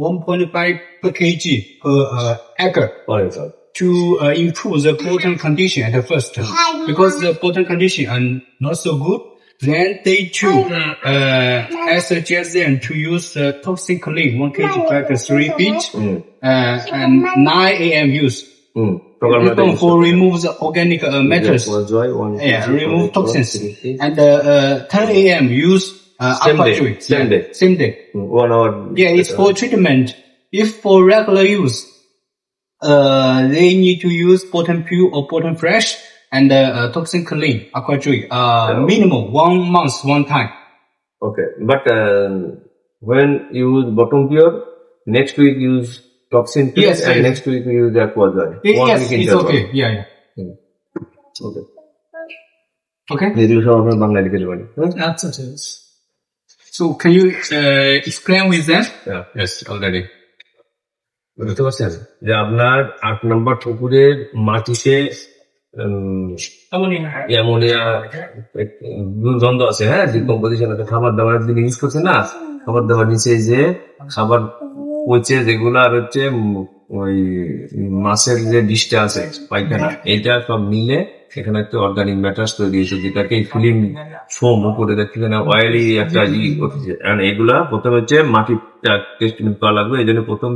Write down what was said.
1.5 per kg per uh, acre to uh, improve the cotton condition at first. Because the cotton condition are not so good, then they too, uh, I suggest them to use the uh, toxic clean, 1 kg per 3 feet, mm. uh, and 9 AM use. Mm. Program for remove the organic uh, matters. Yeah, remove toxins. And uh, uh 10 AM use uh, Same aqua day, joy. same Yeah, day. Same day. One hour Yeah, it's for treatment. If for regular use, uh, they need to use bottom pure or bottom fresh and uh, uh, toxin clean aqua joy. Uh, minimum one month, one time. Okay, but uh, when you use bottom pure, next week use toxin pure, Yes, and yes. next week you use aquazoy. Y- One yes, week it's interval. okay. Yeah, yeah. Okay. Okay. এগুলো সব আপনার বাংলা লিখে দেবেন হ্যাঁ? That's it. So can you uh, explain with them? Yeah. Yes, already. বুঝতে পারছেন যে আপনার আট নম্বর পুকুরের মাটিতে অ্যামোনিয়া দুর্গন্ধ আছে হ্যাঁ ডিকম্পোজিশন আছে খাবার দাবার দিন ইউজ করছে না খাবার দাবার নিচে যে খাবার পচে যেগুলো আর হচ্ছে ওই মাছের যে ডিশটা আছে পায়খানা এটা সব মিলে সেখানে একটা অর্গানিক ম্যাটার্স তৈরি হয়েছে, যেটাকে ফিলিং ফোম করে দেখতে না অয়েলি একটা ই উঠেছে এগুলা প্রথমে হচ্ছে মাটিটা টেস্ট করা লাগবে, এই জন্য প্রথম